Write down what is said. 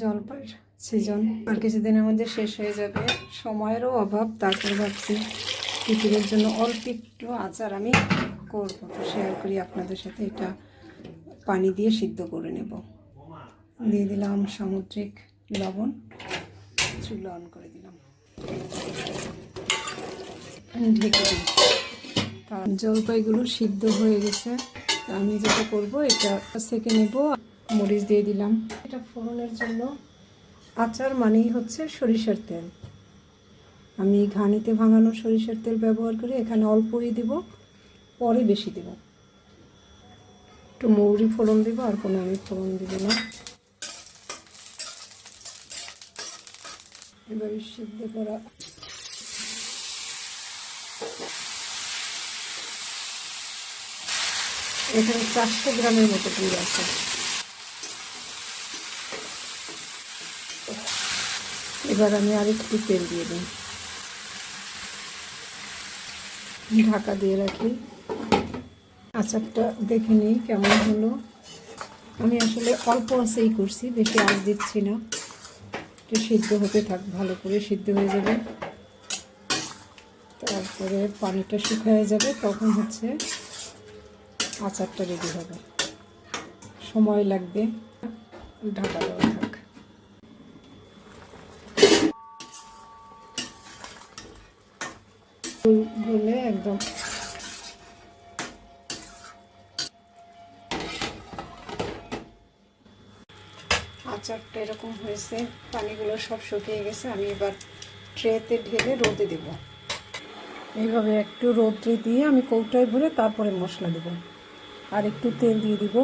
জলপাইয়ের সিজন আর কিছুদিনের মধ্যে শেষ হয়ে যাবে। সময়েরও অভাব, তারপর ভাবছি টিফিনের জন্য অল্প একটু আচার আমি করব। তো শেয়ার করি আপনাদের সাথে। এটা পানি দিয়ে সিদ্ধ করে নেব। দিয়ে দিলাম সামুদ্রিক লবণ। চুলা অন করে দিলাম। ঢেকে দিই জলপাইগুলো সিদ্ধ হয়ে গেছে। আমি যেটা করব, এটা সেকে নেব। মরিচ দিয়ে দিলাম। এটা ফোড়নের জন্য। আচার মানেই হচ্ছে সরিষার তেল। আমি ঘানিতে ভাঙানো সরিষার তেল ব্যবহার করি এখানে অল্পই দেব পরে বেশি দেব। একটু মৌরি ফোড়ন দেবো আর কোনো আমি ফোড়ন দেবো না। এবারে সিদ্ধ করা এখানে চারশো গ্রামের মতো গুড় আছে। এবার আমি আরেকটু তেল দিয়ে দিই। ঢাকা দিয়ে রাখি। আচারটা দেখে নিই কেমন হলো। আমি আসলে অল্প আঁচেই করছি, বেশি আঁচ দিচ্ছি না। একটু সিদ্ধ হতে থাক, ভালো করে সিদ্ধ হয়ে যাবে। তারপরে পানিটা শুকায় যাবে, তখন হচ্ছে আচারটা রেডি হবে। সময় লাগবে ঢাকা দেওয়া গলে একদম। আচারটা এরকম হয়েছে, পানিগুলো সব শুকিয়ে গেছে, আমি এবার ট্রেতে ঢেলে রোদে দেব। এইভাবে একটু রোদ্রে দিয়ে আমি কৌটায় ভরে তারপরে মশলা দেব। আর একটু তেল দিয়ে দিব।